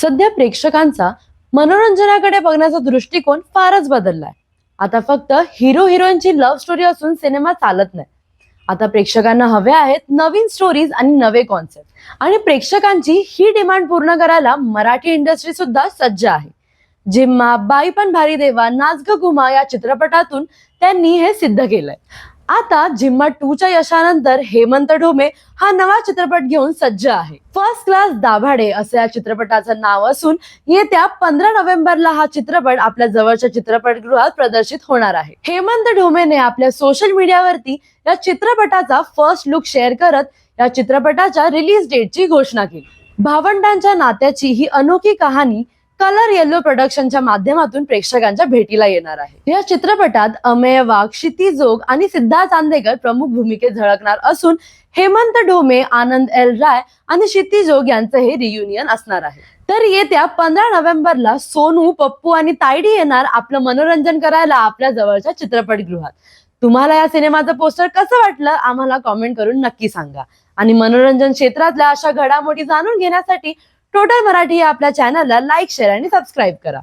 सध्या प्रेक्षकांचा मनोरंजनाकडे बघण्याचा दृष्टिकोन फारच बदललाय. आता फक्त हिरो हिरोईनची लव्ह स्टोरी असून सिनेमा चालत नाही. आता प्रेक्षकांना हवे आहेत नवीन स्टोरीज आणि नवे कॉन्सेप्ट आणि प्रेक्षकांची ही डिमांड पूर्ण करायला मराठी इंडस्ट्री सुद्धा सज्ज आहे. जिम्मा बाई पण भारी देवा नाच ग घुमा या चित्रपटातून त्यांनी हे सिद्ध केलंय. आता जिम्मा टूच्या यशानंतर हेमंत ढोमे हा नवा चित्रपट घेऊन सज्ज आहे. फर्स्ट क्लास दाभाडे असं या चित्रपटाचं नाव असून येत्या पंधरा नोव्हेंबरला हा चित्रपट आपल्या जवळच्या चित्रपटगृहात प्रदर्शित होणार आहे. हेमंत ढोमेने आपल्या सोशल मीडियावरती या चित्रपटाचा फर्स्ट लुक शेअर करत या चित्रपटाच्या रिलीज डेटची घोषणा केली. भावंडांच्या नात्याची ही अनोखी कहाणी कलर येल्लो प्रोडक्शनच्या माध्यमातून प्रेक्षकांच्या भेटीला येणार आहे. या चित्रपटात अमेय वाघ क्षिती जोग आणि सिद्धार्थ चांदेकर प्रमुख भूमिकेत झळकणार असून हेमंत ढोमे आनंद एल राय आणि क्षिती जोग यांचं हे रियुनियन असणार आहे. तर येत्या पंधरा नोव्हेंबरला सोनू पप्पू आणि तायडी येणार आपलं मनोरंजन करायला आपल्या जवळच्या चित्रपटगृहात. तुम्हाला या सिनेमाचं पोस्टर कसं वाटलं आम्हाला कॉमेंट करून नक्की सांगा. आणि मनोरंजन क्षेत्रातल्या अशा घडामोडी जाणून घेण्यासाठी टोटल मराठी या आपल्या चॅनलला लाईक शेअर आणि सबस्क्राईब करा.